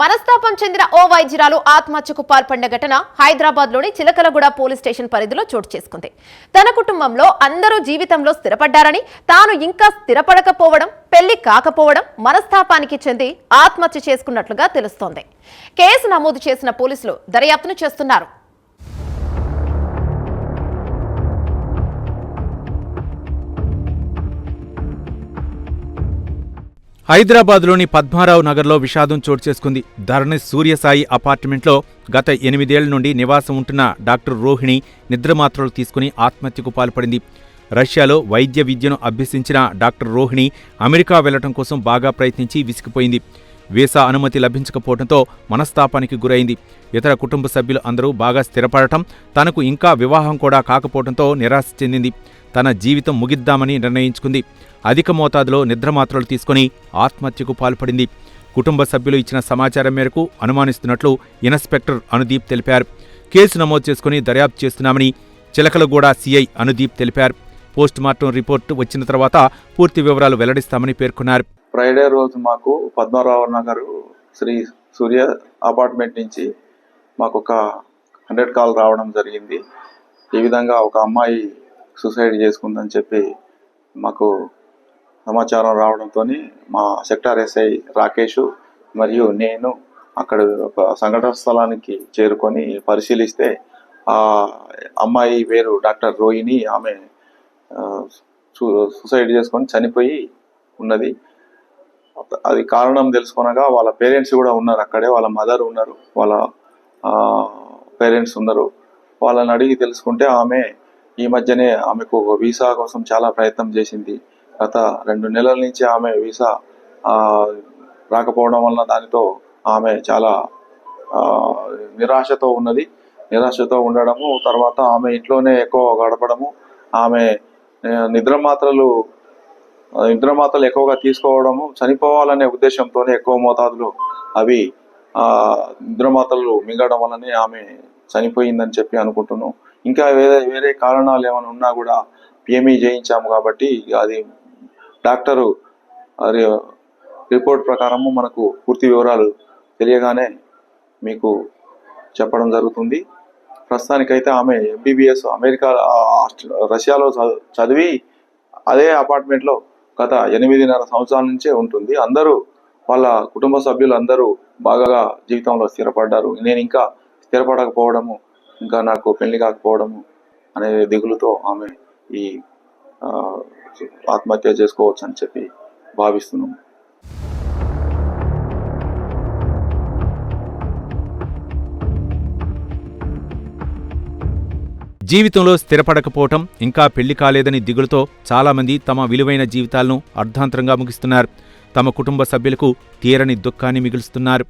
మనస్తాపం చెందిన ఓ వైద్యురాలు ఆత్మహత్యకు పాల్పడిన ఘటన హైదరాబాద్లోని చిలకలగూడ పోలీస్ స్టేషన్ పరిధిలో చోటు చేసుకుంది. తన కుటుంబంలో అందరూ జీవితంలో స్థిరపడ్డారని తాను ఇంకా స్థిరపడకపోవడం పెళ్ళి కాకపోవడం మనస్తాపానికి చెంది ఆత్మహత్య చేసుకున్నట్లుగా తెలుస్తోంది. కేసు నమోదు చేసిన పోలీసులు దర్యాప్తును చేస్తున్నారు. హైదరాబాద్లోని పద్మారావు నగర్లో విషాదం చోటు చేసుకుంది. ధరణి సూర్యసాయి అపార్ట్మెంట్లో గత ఎనిమిదేళ్ళ నుండి నివాసం ఉంటున్న డాక్టర్ రోహిణి నిద్రమాత్రలు తీసుకుని ఆత్మహత్యకు పాల్పడింది. రష్యాలో వైద్య విద్యను అభ్యసించిన డాక్టర్ రోహిణి అమెరికా వెళ్ళటం కోసం బాగా ప్రయత్నించి విసిగిపోయింది. వీసా అనుమతి లభించకపోవడంతో మనస్తాపానికి గురైంది. ఇతర కుటుంబ సభ్యులు అందరూ బాగా స్థిరపడటం తనకు ఇంకా వివాహం కూడా కాకపోవడంతో నిరాశ చెందింది. తన జీవితం ముగిద్దామని నిర్ణయించుకుంది. అధిక మోతాదులో నిద్రమాత్రలు తీసుకుని ఆత్మహత్యకు పాల్పడింది. కుటుంబ సభ్యులు ఇచ్చిన సమాచారం మేరకు అనుమానిస్తున్నట్లు ఇన్స్పెక్టర్ అనుదీప్ తెలిపారు. కేసు నమోదు చేసుకుని దర్యాప్తు చేస్తున్నామని చిలకలగూడ సీఐ అనుదీప్ తెలిపారు. పోస్టుమార్టం రిపోర్టు వచ్చిన తర్వాత పూర్తి వివరాలు వెల్లడిస్తామని పేర్కొన్నారు. ఫ్రైడే రోజు మాకు పద్మారావు నగర్ శ్రీ సూర్య అపార్ట్మెంట్ నుంచి మాకు ఒక హండ్రెడ్ కాల్ రావడం జరిగింది. ఈ విధంగా ఒక అమ్మాయి సూసైడ్ చేసుకుందని చెప్పి మాకు సమాచారం రావడంతో మా సెక్టార్ ఎస్ఐ రాకేష్ మరియు నేను అక్కడ ఒక సంఘటన స్థలానికి చేరుకొని పరిశీలిస్తే ఆ అమ్మాయి పేరు డాక్టర్ రోహిణి. ఆమె సూసైడ్ చేసుకొని చనిపోయి ఉన్నది. అది కారణం తెలుసుకొనగా వాళ్ళ పేరెంట్స్ కూడా ఉన్నారు అక్కడే. వాళ్ళ మదర్ ఉన్నారు. వాళ్ళ పేరెంట్స్ ఉన్నారు. వాళ్ళని అడిగి తెలుసుకుంటే ఆమె ఈ మధ్యనే ఆమెకు ఒక వీసా కోసం చాలా ప్రయత్నం చేసింది. గత రెండు నెలల నుంచి ఆమె వీసా రాకపోవడం వలన దానితో ఆమె చాలా నిరాశతో ఉన్నది. నిరాశతో ఉండడము తర్వాత ఆమె ఇంట్లోనే ఎక్కువ గడపడము ఆమె నిద్ర మాత్రలు నిద్ర మాత్రలు ఎక్కువగా తీసుకోవడము చనిపోవాలనే ఉద్దేశంతోనే ఎక్కువ మోతాదులో అవి నిద్ర మాత్రలు మింగడం వల్లనే ఆమె చనిపోయిందని చెప్పి అనుకుంటున్నాం. ఇంకా వేరే వేరే కారణాలు ఏమైనా ఉన్నా కూడా పిఎంఈ చేయించాము కాబట్టి అది డాక్టరు అది రిపోర్ట్ ప్రకారము మనకు పూర్తి వివరాలు తెలియగానే మీకు చెప్పడం జరుగుతుంది. ప్రస్తుతానికైతే ఆమె ఎంబీబీఎస్ అమెరికా రష్యాలో చదివి అదే అపార్ట్మెంట్లో గత ఎనిమిదిన్నర సంవత్సరాల నుంచే ఉంటుంది. అందరూ వాళ్ళ కుటుంబ సభ్యులు అందరూ బాగా జీవితంలో స్థిరపడ్డారు. నేను ఇంకా స్థిరపడకపోవడము ఇంకా నాకు పెళ్ళి కాకపోవడము అనే దిగులుతో ఆమె ఈ ఆత్మహత్య చేసుకోవచ్చు అని చెప్పి భావిస్తున్నాం. జీవితంలో స్థిరపడకపోవటం ఇంకా పెళ్ళి కాలేదని దిగులుతో చాలామంది తమ విలువైన జీవితాలను అర్ధాంతరంగా ముగిస్తున్నారు. తమ కుటుంబ సభ్యులకు తీరని దుఃఖాన్ని మిగులుస్తున్నారు.